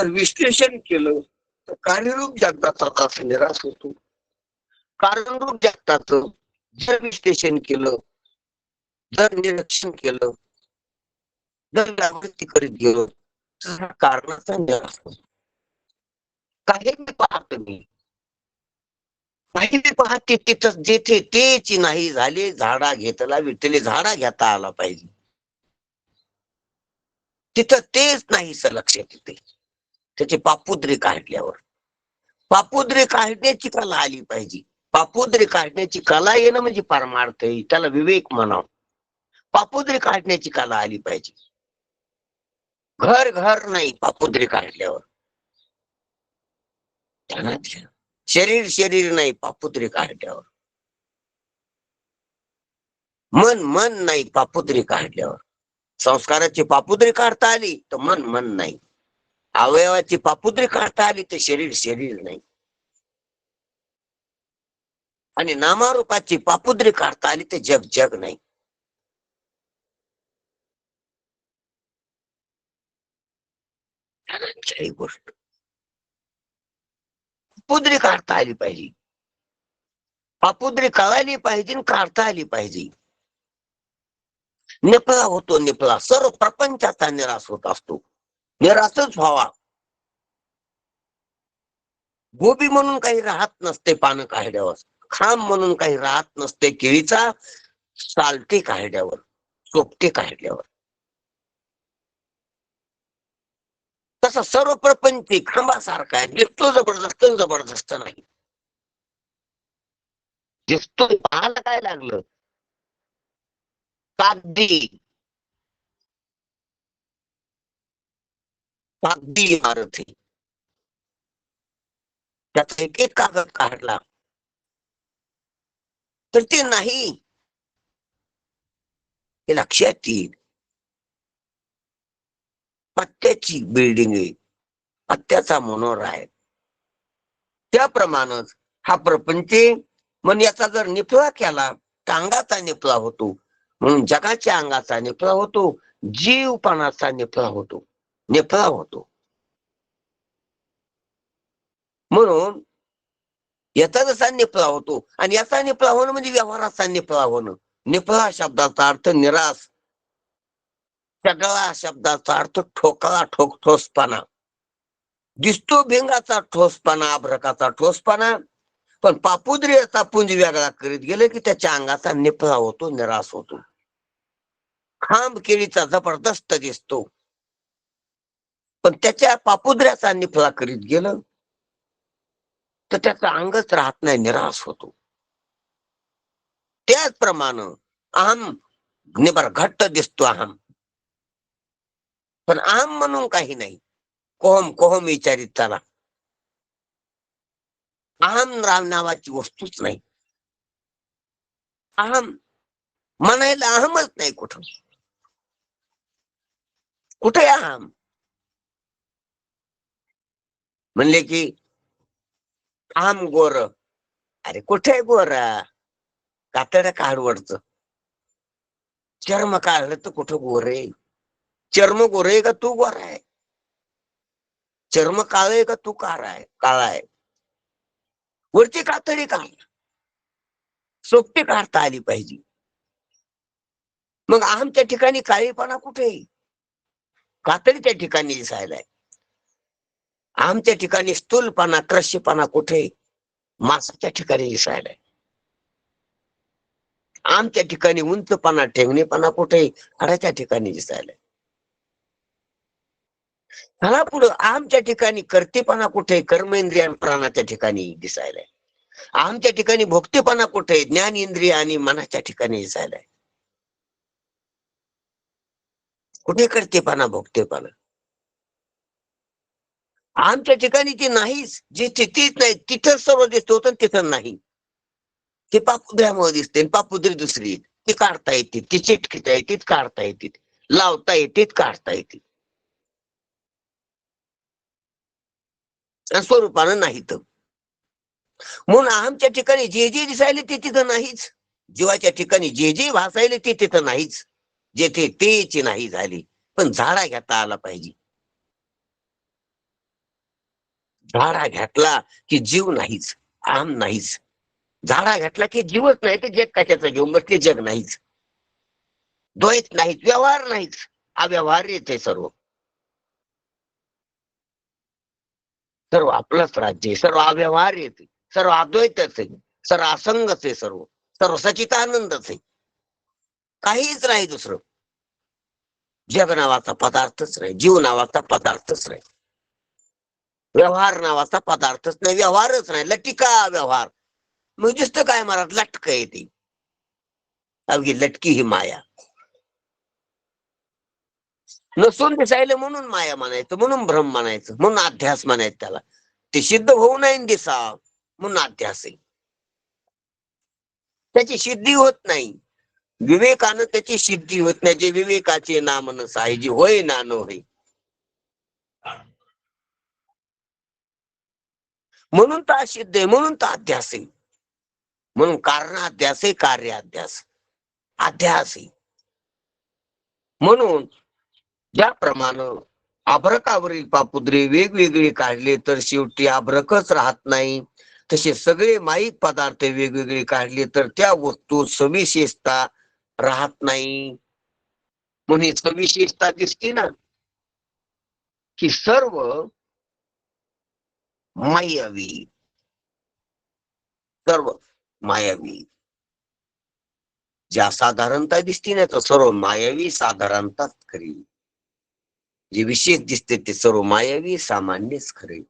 जर विश्लेषण केलं तर कार्यरूप जगताचा निराश होतो. कारणरूप जगताचं जर विश्लेषण केलं जर निरीक्षण केलं जर जागृती करीत गेलो तर कारणाचा निराश होतो. काही मी पाहत मी. काही मी पाहते तिथं जेथे तेच नाही झाले झाडा घेतला विठले झाडा घेता आला पाहिजे. तिथं तेच नाही लक्षात येते. त्याचे पापुद्रे काढल्यावर. पापुद्रे काढण्याची कला आली पाहिजे. पापुद्रे काढण्याची कला येणं म्हणजे परमार्थ आहे. त्याला विवेक म्हणावं. पापुद्रे काढण्याची कला आली पाहिजे. घर घर नाही पापुद्रे काढल्यावर. शरीर शरीर नाही पापुद्रे काढल्यावर. मन मन नाही पापुद्रे काढल्यावर. संस्काराची पापुद्री काढता आली तर मन मन नाही. अवयवाची पापुद्री काढता आली तर शरीर शरीर नाही. आणि नामारूपाची पापुद्री काढता आली तर जग जग नाही. गोष्ट. पापुद्री काढता आली पाहिजे. पापुद्री कळाली पाहिजे आणि काढता आली पाहिजे. निपळा होतो निपळा. सर्व प्रपंचाचा निराश होत असतो. निराशच व्हावा. गोबी म्हणून काही राहत नसते पानं काढल्यावर खांब म्हणून काही राहत नसते केळीचा. सालटे काढल्यावर सोपटे काढल्यावर तसा सर्व प्रपंच खांबासारखा आहे. दिसतो जबरदस्त जबरदस्त नाही. दिसतो पाहायला काय लागलं? कागदी. कागदी इमारत त्याचा एक एक कागद काढला. तर ते नाही. हे लक्षात येईल. पत्त्याची बिल्डिंग आहे. पत्त्याचा मनोर आहे. त्याप्रमाणेच हा प्रपंच मन याचा जर निपळा केला तर अंगाचा निपळा होतो. म्हणून जगाच्या अंगाचा निपळा होतो. जीवपणाचा निपळा होतो. निफळा होतो म्हणून याचा जसा निफळा होतो आणि याचा निफळा होणं म्हणजे व्यवहाराचा निफळा होणं निफळा शब्दाचा अर्थ निराश सगळा शब्दाचा अर्थ ठोकळा ठोक ठोसपणा दिसतो भिंगाचा ठोसपणा अभ्रकाचा ठोसपणा पण पापुद्री याचा पुंज वेगळा करीत गेले की त्याच्या अंगाचा निफळा होतो निराश होतो खांब केळीचा जबरदस्त दिसतो पण त्याच्या पापुद्र्याचा निफळा करीत गेलं. तर त्याचा अंगच राहत नाही निराश होतो. त्याचप्रमाणे अहम निबर घट्ट दिसतो अहम. पण अहम म्हणून काही नाही. कोहम कोहम विचारित त्याला. अहम राम नावाची वस्तूच नाही. अहम म्हणायला अहमच नाही कुठं. कुठे अहम? म्हणले की काम गोर. अरे कुठे गोर? कातड काढवडच चर्म काढलं तर कुठं गोरे चर्म गोरे का तू गोर आहे? चर्म काळे का तू काळा आहे काळा आहे? वरची कातडी काढ. सोपटी काढता आली पाहिजे. मग आमच्या ठिकाणी काळीपणा कुठे कातडी त्या ठिकाणी दिसायलाय. आमच्या ठिकाणी स्थूलपणा क्रश्यपणा कुठे? मासाच्या ठिकाणी दिसायलाय. आमच्या ठिकाणी उंचपणा ठेंगणेपणा कुठे? हाडाच्या ठिकाणी दिसायलाय. ह्याला पुढं आमच्या ठिकाणी कर्तेपणा कुठे? कर्मेंद्रिय आणि प्राणाच्या ठिकाणी दिसायलाय. आमच्या ठिकाणी भोक्तेपणा कुठे? ज्ञान इंद्रिय आणि मनाच्या ठिकाणी दिसायलाय. कुठे कर्तेपणा भोगतेपणा आमच्या ठिकाणी ती नाहीच जिथे तीच नाही तिथं सर्व दिसतो तर तिथं नाही. ते पापुद्र्यामुळे दिसते पापुद्री दुसरी. ती काढता येते ती चिटकिता येते काढता येते. लावता येते काढता येते. स्वरूपानं नाही तर. म्हणून आमच्या ठिकाणी जे जे दिसायले ते तिथं नाहीच. जीवाच्या ठिकाणी जे जे भासायले ते तिथं नाहीच. जेथे तेची नाही झाली. पण झाडा घेता आला पाहिजे. झाडा घातला की जीव नाहीच आम नाहीच. झाडा घातला की जीवच नाही ते जग कशाचं घेऊन बसले जग नाहीच. द्वैत नाहीत व्यवहार नाहीच. अव्यवहार येते सर्व. सर्व आपलंच राज्य सर्व अव्यवहार येते सर्व अद्वैतच आहे सर्व असंगच आहे सर्व सर्व सचितानंदच आहे. काहीच नाही दुसरं. जग नावाचा पदार्थच नाही जीव नावाचा पदार्थच नाही. व्यवहार नावाचा पदार्थच नाही व्यवहारच नाही लटिका व्यवहार. मग दिसतं काय मला लटक येते अवघी लटकी ही माया. नसून दिसायला म्हणून माया म्हणायचं म्हणून भ्रम म्हणायचं म्हणून अध्यास म्हणायचं त्याला. ते सिद्ध होऊ नये दिसा म्हणून अध्यास आहे. त्याची सिद्धी होत नाही. विवेकानं त्याची सिद्धी होत नाही. जे विवेकाचे नाम नस आहे जी होय ना न होय. म्हणून तर सिद्ध आहे म्हणून तर अध्यास आहे. म्हणून कारण अध्यास आहे कार्य अध्यास. अध्यास आहे. म्हणून ज्याप्रमाणे अभ्रकावरील पापुद्रे वेगवेगळे काढले तर शेवटी अभ्रकच राहत नाही. तसे सगळे माईक पदार्थ वेगवेगळे काढले तर त्या वस्तू सविशेषता राहत नाही. म्हणून सविशेषता दिसते ना की सर्व मायावी. सर्व मायावी. ज्या साधारणता दिसते नाही तर सर्व मायावी साधारणताच खरी. जे विशेष दिसते ते सर्व मायावी सामान्यच खरे.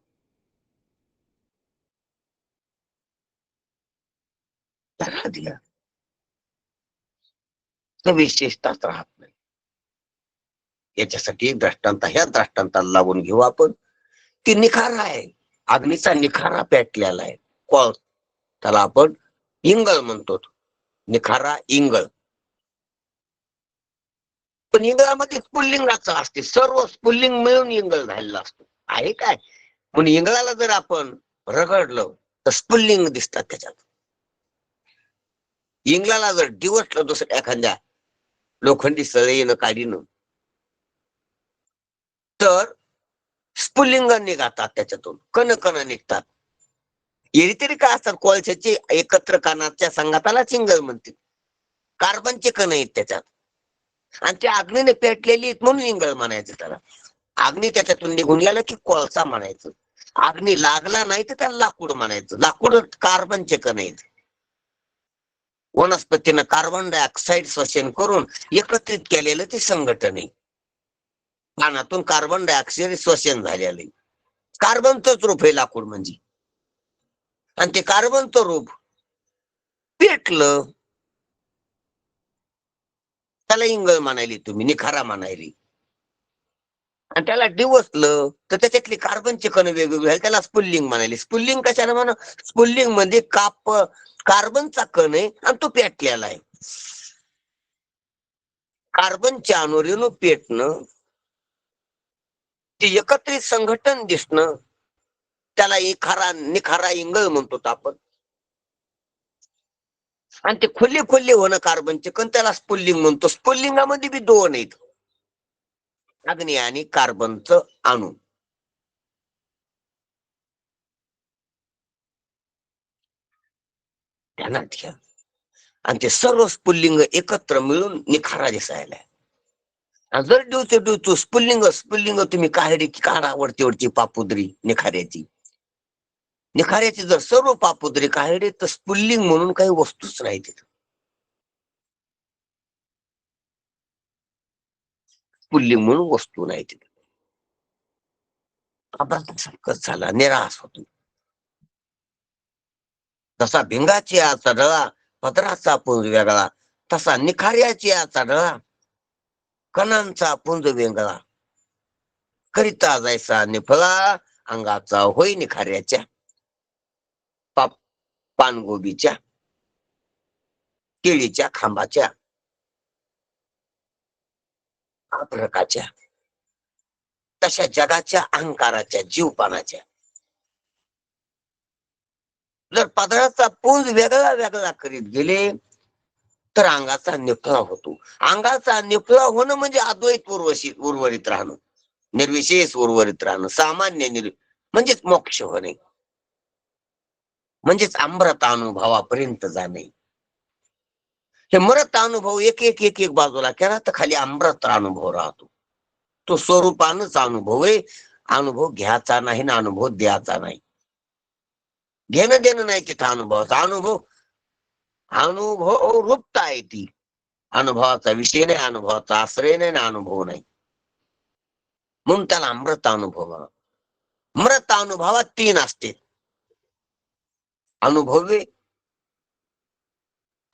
त्याला दिला तर विशेषताच राहत नाही. याच्यासाठी एक दृष्टांत ह्या दृष्टांताला लावून घेऊ आपण. ती निखार आहे. अग्नीचा निखारा पेटलेला आहे. कॉल त्याला आपण इंगळ म्हणतो. निखारा इंगळ. पण इंगळामध्ये स्पुल्लिंगाचं असते. सर्व स्पुल्लिंग मिळून इंगळ झालेला असतो. आहे काय? म्हणून इंगळाला जर आपण रगडलं तर स्पुल्लिंग दिसतात त्याच्यात. इंगळाला जर दिवसलं दुसऱ्या एखाद्या लोखंडी सळईनं काढीनं तर स्फुलिंग निघतात त्याच्यातून. कण कण निघतात. एरी तरी काय असतात? कोळशाची एकत्र कणाच्या संघाताला चिंगल म्हणते कार्बनचे कण आहेत त्याच्यात. आणि ते अग्नीने पेटलेली आहेत म्हणून इंगळ म्हणायचं त्याला. अग्नी त्याच्यातून निघून गेला की कोळसा म्हणायचं. अग्नी लागला नाही तर त्याला लाकूड म्हणायचं. लाकूड कार्बनचे कण आहेत. वनस्पतीनं कार्बन डायऑक्साईड श्वसन करून एकत्रित केलेलं ते संघटन आहे. पानातून कार्बन डायऑक्साईड श्वसन झालेलं आहे. कार्बनचंच रूप आहे लाकूड म्हणजे. आणि ते कार्बनचं रूप पेटलं. त्याला इंगळ म्हणायली तुम्ही निखारा म्हणायली. आणि त्याला डिवसलं तर त्याच्यातले कार्बनचे कण वेगवेगळे झाले त्याला स्पुल्लिंग म्हणाले स्पुल्लिंग कशाला म्हणा स्पुल्लिंगमध्ये काप कार्बनचा कण आहे आणि तो पेटलेला आहे. कार्बनच्या अणुरेणू पेटणं ते एकत्रित संघटन दिसणं त्याला इखारा निखारा इंगळ म्हणतो आपण. आणि ते खुल्ले खुल्ले होणं कार्बनचे कण त्याला स्पुल्लिंग म्हणतो. स्पुल्लिंगामध्ये बी दोन आहेत. अग्नी आणि कार्बनचं अणू. ध्यानात घ्या. आणि ते सर्व स्पुल्लिंग एकत्र मिळून निखारा दिसायला जर दिवसे दिवस स्पुल्लिंग स्पुल्लिंग तुम्ही काढली की काढा वरती वरची पापुद्री निखाऱ्याची. निखाऱ्याची जर सर्व पापुद्री काढली तर स्पुल्लिंग म्हणून काही वस्तूच नाही तिथं. स्पुल्लिंग म्हणून वस्तू नाही तिथं. अभ्यासासारखंच झाला निराश होतो. जसा भिंगाची आचा डळा पदराचा पुंज वेगळा तसा निखाऱ्याची आचा डळा कणांचा पुंज वेगळा. करिता जायचा निफळा अंगाचा होई निखाऱ्याच्या. पाप पानगोबीच्या. केळीच्या खांबाच्या. अभ्रकाच्या तशा जगाच्या अहंकाराच्या जीवपानाच्या. जर पादळाचा पुंज वेगळा वेगळा करीत गेले तर अंगाचा निपळा होतो. अंगाचा निपळा होणं म्हणजे अद्वैत उर्वशी उर्वरित राहणं. निर्विशेष उर्वरित राहणं. सामान्य निर् म्हणजेच मोक्ष होणे. म्हणजेच अमृत अनुभवापर्यंत जाणे. हे मृत अनुभव एक एक एक एक बाजूला केला तर खाली अमृत अनुभव राहतो. तो स्वरूपानच अनुभव आहे. अनुभव घ्यायचा नाही ना अनुभव द्यायचा नाही. घेणं देणं नाही तिथं अनुभवाचा. अनुभव अनुभव रूपता आहे ती अनुभवाचा विषय नाही अनुभवाचा आश्रय नाही ना अनुभव नाही. म्हणून त्याला मृत अनुभव. मृत अनुभवात तीन असते. अनुभवी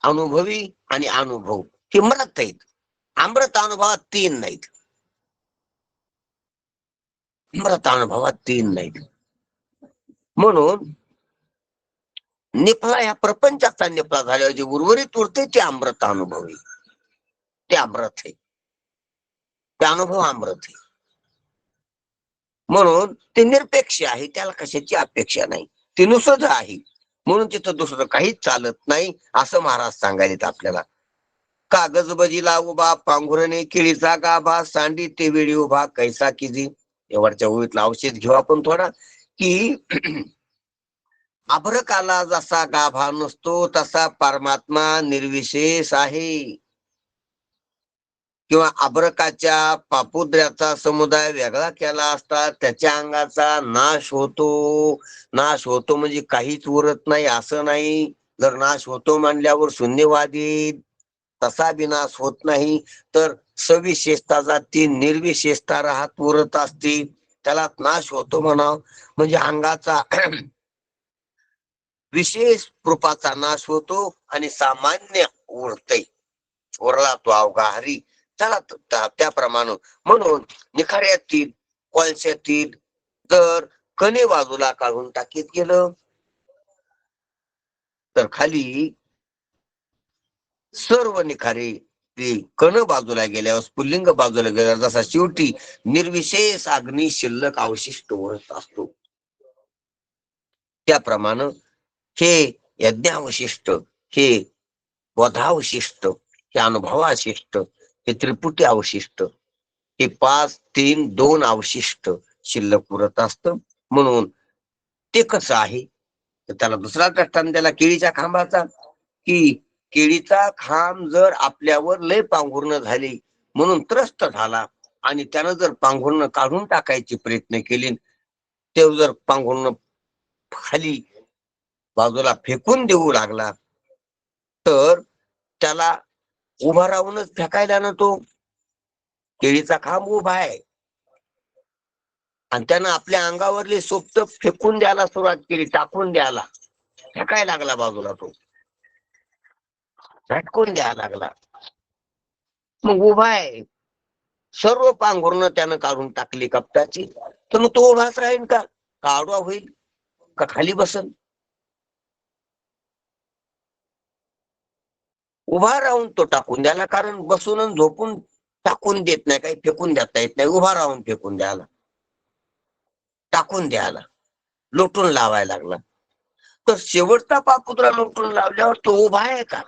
अनुभवी आणि अनुभव. हे मृत आहेत. अमृत अनुभवात तीन नाहीत. मृत अनुभवात तीन नाहीत. म्हणून निफळा ह्या प्रपंचाचा निफळा झाल्यावर जे उर्वरित उरते ते अमृत अनुभवी. ते अमृत आहे. ते अनुभव अमृत आहे. म्हणून ते निरपेक्ष आहे त्याला कशाची अपेक्षा नाही. ते नुसतं आहे. म्हणून तिथं दुसरं काहीच चालत नाही असं महाराज सांगायलेत आपल्याला. कागज बजीला उभा पांघुरणे केळीचा गाभा सांडी ते वेळी उभा कैसा किजी एवढच्या ओळीतला औषध घेऊ आपण थोडा. की अभ्रकाला जसा गाभा नसतो तसा परमात्मा निर्विशेष आहे. किंवा अभ्रकाच्या पापुद्र्याचा समुदाय वेगळा केला असता त्याच्या अंगाचा नाश होतो. नाश होतो म्हणजे काहीच उरत नाही असं नाही. जर नाश होतो म्हणल्यावर शून्यवादी तसा विनाश होत नाही. तर सविशेषता ती निर्विशेषता राहत उरत असते. त्याला नाश होतो म्हणा म्हणजे अंगाचा विशेष रूपाचा नाश होतो आणि सामान्य उरते उरला तो अवघा हरी त्याला त्याप्रमाणे म्हणून निखाऱ्यातील कोळशातील तर कणे बाजूला काढून टाकीत गेलं तर खाली सर्व निखारे कण बाजूला गेल्यावर स्फुल्लिंग बाजूला गेल्यावर जसा शेवटी निर्विशेष अग्नी शिल्लक अवशिष्ट उरत असतो. त्याप्रमाणे हे यज्ञावशिष्ट हे वधावशिष्ट हे अनुभवाशिष्ट हे त्रिपुटी अवशिष्ट हे पाच तीन दोन अवशिष्ट शिल्लक उरत असत. म्हणून ते कसं आहे? तर त्याला दुसरा दृष्टांत त्याला केळीच्या खांबाचा की केळीचा खांब जर आपल्यावर लय पांघुर्ण झाली म्हणून त्रस्त झाला आणि त्यानं जर पांघुर्ण काढून टाकायचे प्रयत्न केले ते जर पांघुर्ण खाली बाजूला फेकून देऊ लागला तर त्याला उभा राहूनच फेकायला ना तो केळीचा खांब उभा आहे. आणि त्यानं आपल्या अंगावरले सोपत फेकून द्यायला सुरुवात केली टाकून द्यायला. फेकायला लागला बाजूला तो. झटकून द्यायला लागला. मग उभा आहे. सर्व पांघरून त्यानं काढून टाकली कपटाची. तर मग तो उभाच राहील का? का होईल का खाली बसल उभा राहून तो टाकून द्यायला कारण बसून आणि झोपून टाकून देत नाही काही फेकून देता येत नाही. उभा राहून फेकून द्यायला. टाकून द्यायला. लोटून लावायला लागला. तर शेवटचा पापुत्रा लोटून लावल्यावर तो उभा आहे का?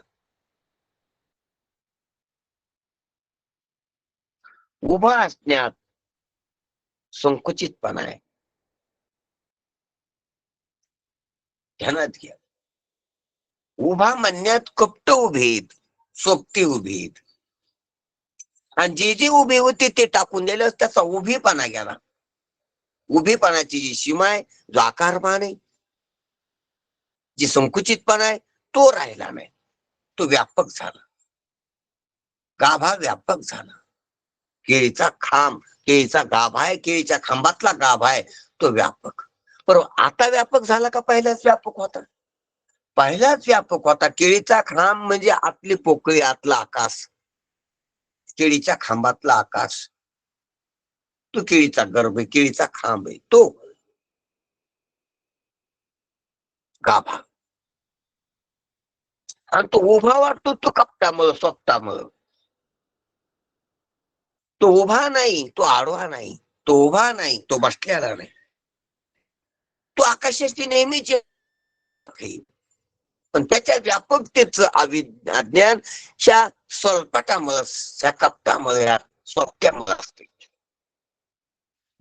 उभा असण्यात संकुचितपणा आहे. ध्यानात घ्या. उभा म्हणण्यात कपट उभेत सोबती उभेत आणि जे जे उभे होते ते टाकून दिले त्याचा उभेपणा गेला. उभेपणाची जी सीमा आहे जो आकारमान आहे जी संकुचितपणा आहे तो राहिला नाही. तो व्यापक झाला. गाभा व्यापक झाला. केळीचा खांब केळीचा गाभा आहे केळीच्या खांबातला गाभा आहे तो व्यापक. बरोबर आता व्यापक झाला का पहिलाच व्यापक होता? पहिलाच व्यापक होता. केळीचा खांब म्हणजे आतली पोकळी आतला आकाश. केळीच्या खांबातला आकाश. तो केळीचा गर्भ आहे केळीचा खांब आहे. तो गाभा. आणि तो उभा वाटतो तो कपटामुळं स्वप्तामुळं. तो उभा नाही तो आडवा नाही तो उभा नाही तो बसलेला नाही. तो आकाशाची नेहमीच आहे. पण त्याच्या व्यापकतेच अज्ञान ह्या स्वल्पटामुळे ह्या कपटामुळे या स्वप्त्यामुळे असते.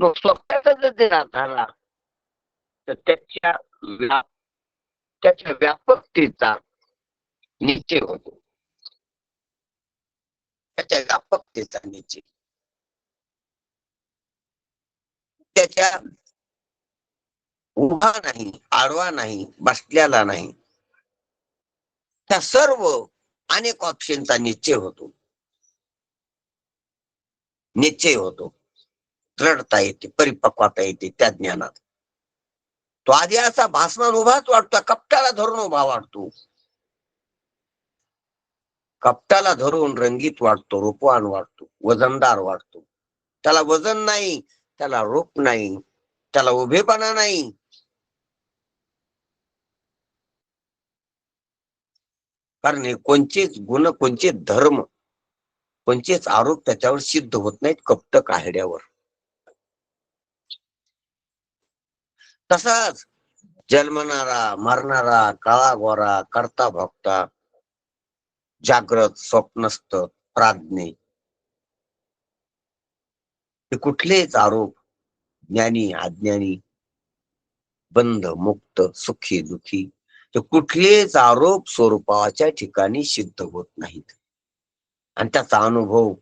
मग स्वप्नाचा जर देणार झाला तर त्याच्या व्याप त्याच्या व्यापकतेचा निश्चय होतो. त्याच्या व्यापकतेचा निश्चय. त्याच्या उभा नाही आडवा नाही बसलेला नाही. त्या सर्व अनेक ऑप्शनचा निश्चय होतो. निश्चय होतो. दृढता येते परिपक्वता येते त्या ज्ञानात. तो आधी असा भासमान उभाच वाटतो कपटाला धरून उभा वाटतो. कपटाला धरून रंगीत वाटतो रूपवान वाटतो वजनदार वाटतो. त्याला वजन नाही त्याला रूप नाही त्याला उभेपणा नाही कारण हे कोणचेच गुण कोणचे धर्म कोणचेच आरोप त्याच्यावर सिद्ध होत नाहीत कपट काहड्यावर तसाच जन्मणारा मरणारा काळा गोरा करता भक्ता जाग्रत स्वप्नस्थ प्राज्ञे हे कुठलेच आरोप ज्ञानी अज्ञानी बंध मुक्त सुखी दुखी तर कुठलेच आरोप स्वरूपाच्या ठिकाणी सिद्ध होत नाहीत. आणि त्याचा अनुभव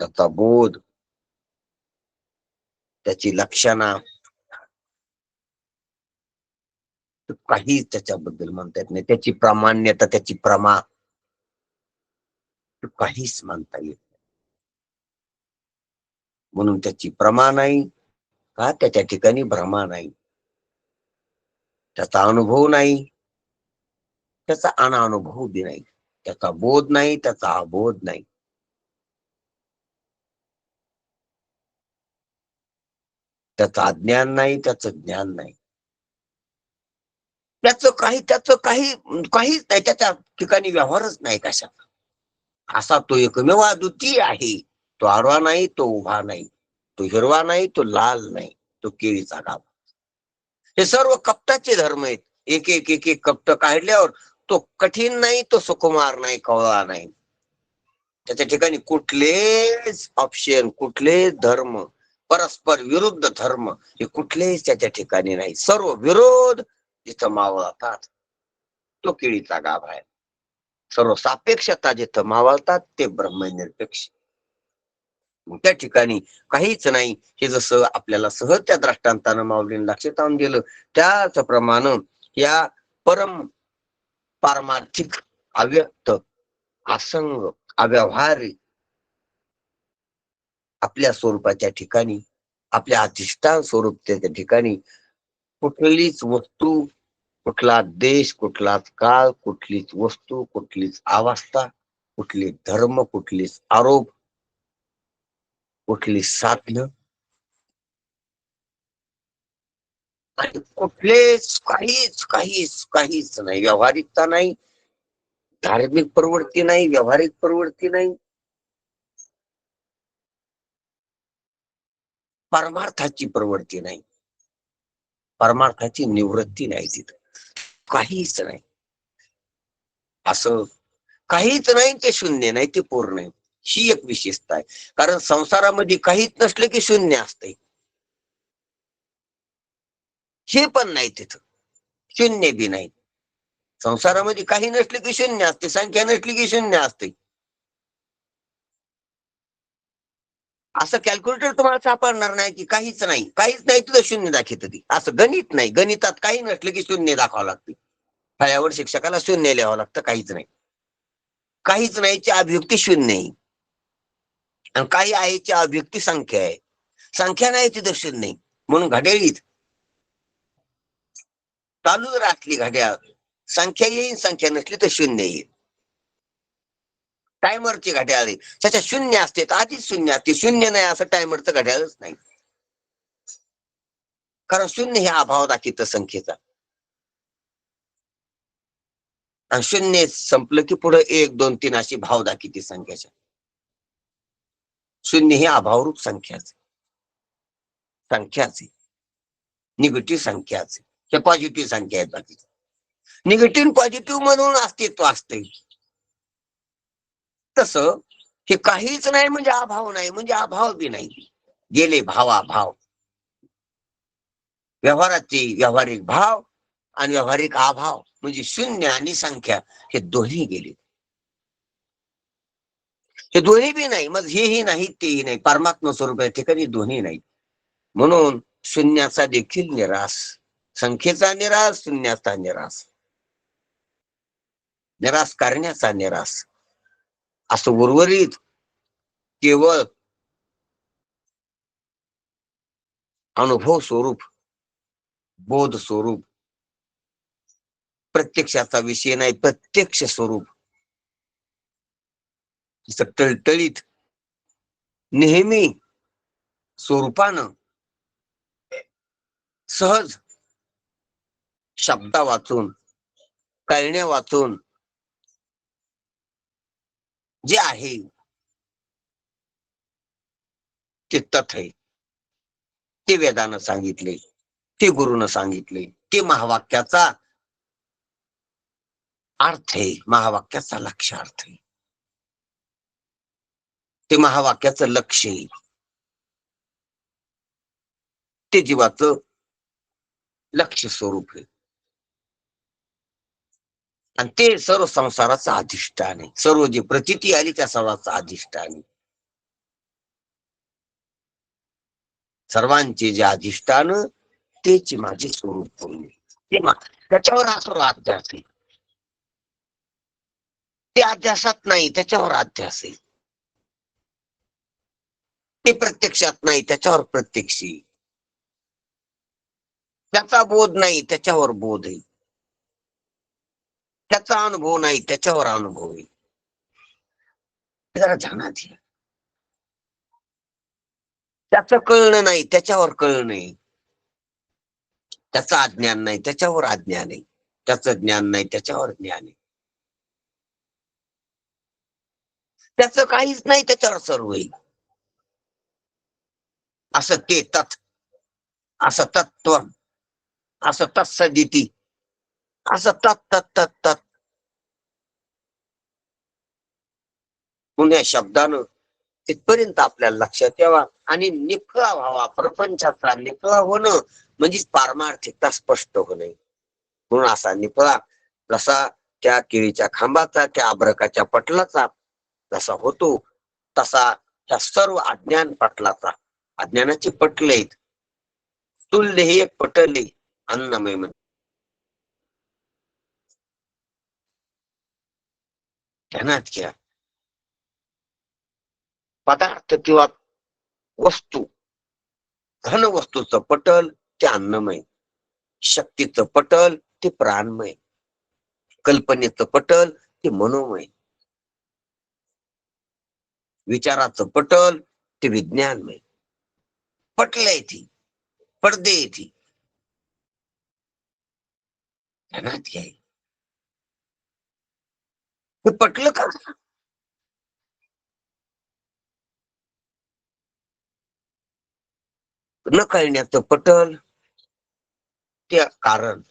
त्याचा बोध त्याची लक्षणा काही त्याच्याबद्दल म्हणता येत नाही. त्याची प्रामाण्यता त्याची प्रमा काहीच म्हणता येत नाही. म्हणून त्याची प्रमा नाही का? त्याच्या ठिकाणी भ्रमा नाही. त्याचा अनुभव नाही. त्याचा अनानुभव बी नाही. त्याचा बोध नाही त्याचा अबोध नाही. त्याचं अज्ञान नाही त्याचं ज्ञान नाही. त्याचं काही त्याचं काही काहीच नाही. त्याच्या ठिकाणी व्यवहारच नाही कशाचा. असा तो एकमेव अद्वितीय आहे. तो आडवा नाही तो उभा नाही. तो हिरवा नाही तो लाल नाही. तो केळीचा गाभा हे सर्व कपटाचे धर्म आहेत. एक एक एक एक कपट काढल्यावर तो कठीण नाही तो सुकुमार नाही कवळा नाही. त्याच्या ठिकाणी कुठलेच ऑप्शन कुठलेच धर्म परस्पर विरुद्ध धर्म हे कुठलेच त्याच्या ठिकाणी नाही. सर्व विरोध जिथं मावळतात तो केळीचा गाभ आहे. सर्व सापेक्षता जिथं मावळतात ते ब्रह्मनिरपेक्ष. मग त्या ठिकाणी काहीच नाही. हे जसं आपल्याला सहज त्या दृष्टांतानं माऊलीने लक्षात आणून दिलं त्याचप्रमाणे या परम पारमार्थिक अव्यक्त असंग अव्यवहारी आपल्या स्वरूपाच्या ठिकाणी आपल्या अधिष्ठान स्वरूपाच्या ठिकाणी कुठलीच वस्तू कुठला देश कुठलाच काळ कुठलीच वस्तू कुठलीच अवस्था कुठली धर्म कुठलीच आरोप कुठली साधन आणि कुठलेच काहीच काहीच काहीच नाही व्यावहारिकता नाही धार्मिक प्रवृत्ती नाही व्यावहारिक प्रवृत्ती नाही परमार्थाची प्रवृत्ती नाही परमार्थाची निवृत्ती नाही तिथं काहीच नाही असं काहीच नाही ते शून्य नाही ते पूर्ण आहे ही एक विशेषता आहे. कारण संसारामध्ये काहीच नसलं की शून्य असते हे पण नाही तिथं. शून्य बी नाही. संसारामध्ये काही नसले की शून्य असते संख्या नसली की शून्य असते असं कॅल्क्युलेटर तुम्हाला सापडणार नाही की काहीच नाही. काहीच नाही तुझं शून्य दाखवत ती. असं गणित नाही. गणितात काही नसलं की शून्य दाखवावं लागते फळ्यावर शिक्षकाला शून्य लिहावं लागतं. काहीच नाही. काहीच नाहीची अभिव्यक्ती शून्य आहे. आणि काही आहे ती अव्यक्ती संख्या आहे. संख्या नाही तिथं शून्य नाही. म्हणून घड्याळीत चालू जर असली घड्याळ. संख्या येईल संख्या नसली तर शून्य येईल. टायमरची घड्याळ त्याच्या शून्य असते तर आधीच शून्य असते. शून्य नाही असं टायमरचं घड्याळच नाही. कारण शून्य हे अभाव दाखित संख्येचा. आणि शून्य संपलं की पुढे एक दोन तीन अशी भाव दाखिती संख्याच्या. शून्य हे अभावरूप संख्याच संख्याचे निगेटिव्ह संख्याचे हे पॉझिटिव्ह संख्या आहेत बाकी. निगेटिव्ह पॉझिटिव्ह म्हणून अस्तित्व असते तस हे काहीच नाही म्हणजे अभाव नाही म्हणजे अभाव बी नाही. गेले भावा भाव व्यवहाराचे व्यावहारिक भाव आणि व्यावहारिक अभाव म्हणजे शून्य आणि संख्या हे दोन्ही गेले. हे दोन्ही बी नाही मग हेही नाही तेही नाही परमात्मा स्वरूप आहे ठिकाणी दोन्ही नाही. म्हणून शून्याचा देखील निराश संख्येचा निराश शून्याचा निराश. निराश करण्याचा निराश. असं उर्वरित केवळ अनुभव स्वरूप बोध स्वरूप प्रत्यक्षाचा विषय नाही प्रत्यक्ष स्वरूप. जसं नेहमी स्वरूपानं सहज शब्दा वाचून कळण्या वाचून जे आहे ते तथ आहे. ते वेदानं सांगितले ते गुरुनं सांगितले ते महावाक्याचा अर्थ आहे महावाक्याचा लक्षार्थ आहे. ते महावाक्याचं लक्ष येईल. ते जीवाचं लक्ष स्वरूप आहे. आणि ते सर्व संसाराचं अधिष्ठान आहे. सर्व जे प्रचिती आली त्या सर्वांचं अधिष्ठान आहे. सर्वांचे जे अधिष्ठान तेच माझे स्वरूप पूर्ण ते त्याच्यावर हा सर्व अध्यास. आहे ते अध्यासात नाही त्याच्यावर अध्यास आहे. ते प्रत्यक्षात नाही त्याच्यावर प्रत्यक्ष. आहे त्याचा बोध नाही त्याच्यावर बोध आहे त्याचा अनुभव नाही त्याच्यावर अनुभव आहे जरा ध्यानात घ्या. त्याचं कळणं नाही त्याच्यावर कळणं आहे. त्याचं अज्ञान नाही त्याच्यावर अज्ञान आहे. त्याचं ज्ञान नाही त्याच्यावर ज्ञान आहे. त्याचं काहीच नाही त्याच्यावर सर्व आहे. असं ते तत् असं तत्व असं तत्सदिती असं तत् तत् तत् तत्. पुण्या शब्दानं तिथपर्यंत आपल्याला लक्षात यावा आणि निखळा व्हावा. प्रपंचाचा निकळा होणं म्हणजेच पारमार्थिकता स्पष्ट होणे. म्हणून असा निखळा जसा त्या केळीच्या खांबाचा त्या अब्रकाच्या पटलाचा जसा होतो तसा त्या सर्व अज्ञान पटलाचा अज्ञानाचे पटले आहेत. तुल्य हे एक पटले अन्नमय म्हणजे ध्यानात घ्या. पदार्थ किंवा वस्तू घन वस्तूचं पटल ते अन्नमय. शक्तीचं पटल ते प्राणमय. कल्पनेचं पटल ते मनोमय. विचाराचं पटल ते विज्ञानमय. पटलंय थी पडदे ती. ध्यानात घ्याय पटलं का? न कळण्याचं पटल ते कारण.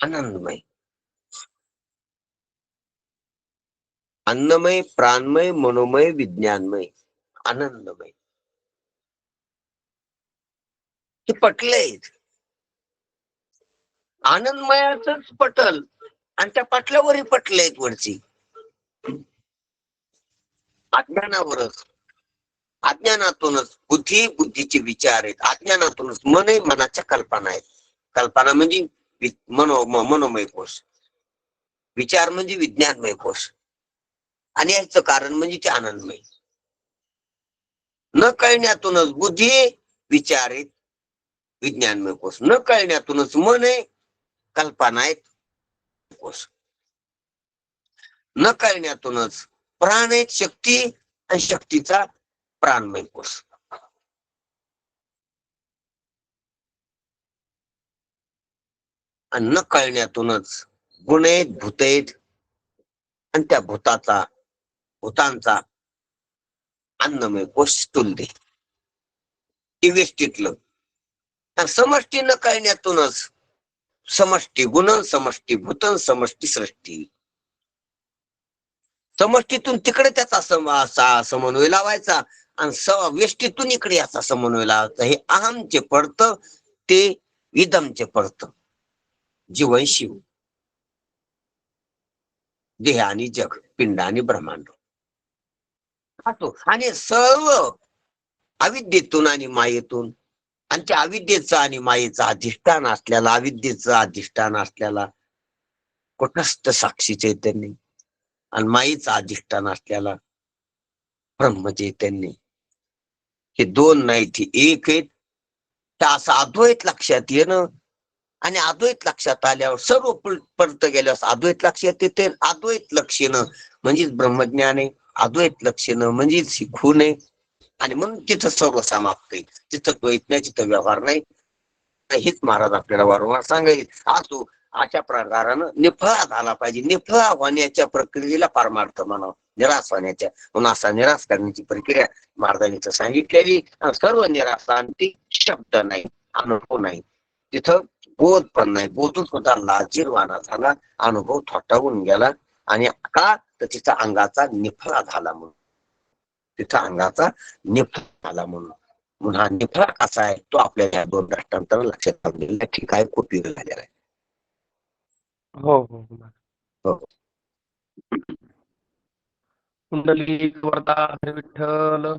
आनंदमय. अन्नमय प्राणमय मनोमय विज्ञानमय आनंदमय. हे पटलंय. आनंदमयाच पटल आणि त्या पटल्यावरही पटलंय वरची. अज्ञानावरच. अज्ञानातूनच बुद्धी बुद्धीचे विचार आहेत. अज्ञानातूनच मन मनाच्या कल्पना आहेत. कल्पना म्हणजे मनो मनोमय कोश. विचार म्हणजे विज्ञानमय कोश. आणि याचं कारण म्हणजे ते आनंदमय न कळण्यातूनच बुद्धी विचार आहेत विज्ञानमय कोश न कळण्यातूनच मन आहे कल्पना आहेत कोश न कळण्यातूनच प्राण आहेत शक्ती आणि शक्तीचा प्राणमय कोश आणि न कळण्यातूनच गुण आहेत भूत आहेत आणि त्या भूताचा भूतांचा अन्नमय कोश तुलदे ती व्यष्टीतलं आणि समष्टी न कळण्यातूनच समष्टी गुणन समष्टी भूतन समष्टी सृष्टी. समष्टीतून तिकडे त्याचा सम- असा समन्वय लावायचा आणि सवा वेष्टीतून इकडे याचा समन्वय लावायचा. हे अहमचे पडतं ते इदमचे पडतं. जीवन शिव देह आणि जग पिंड आणि ब्रह्मांड. पाहतो. आणि सर्व अविद्येतून आणि मायेतून आणि त्या अविद्येचं आणि मायेचं अधिष्ठान असल्याला अविद्येचं अधिष्ठान असल्याला कुठस्थ साक्षी चैतन्य आणि माईचं अधिष्ठान असल्याला ब्रह्मचैतन्य हे दोन नाही ते एक आहेत. त्या असं अद्वैत लक्षात येणं आणि अद्वैत लक्षात आल्यावर सर्व परत गेल्यावर अद्वैत लक्षात येते अद्वैत लक्ष येणं म्हणजेच ब्रह्मज्ञान आहे. अद्वैत लक्ष म्हणजे म्हणजेच नये आणि म्हणून तिथं सर्व समाप्त आहे तिथं द्वैत नाही तिथं व्यवहार नाही. हेच महाराज आपल्याला वारंवार सांगायचे असो अशा प्रकारानं निफळा झाला पाहिजे. निफळा होण्याच्या प्रक्रियेला पारमार्थ म्हणावं. निराश होण्याच्या. म्हणून असा निराश करण्याची प्रक्रिया महाराजांनी तर सांगितलेली. आणि सर्व निराशांती शब्द नाही अनुभव नाही. तिथं बोध पण नाही. बोधून सुद्धा लाजीरवाना झाला. अनुभव थोटावून गेला. आणि का तर तिचा अंगाचा निफळा झाला म्हणून. तिथं अंगाचा निफळा झाला म्हणून. म्हणून हा निफळा कसा आहे तो आपल्याला या दोन दृष्टांतर लक्षात आणलेला ठीक आहे वेळ झालेला आहे. हो हो हो. हो. कुंडली वरदा विठ्ठल.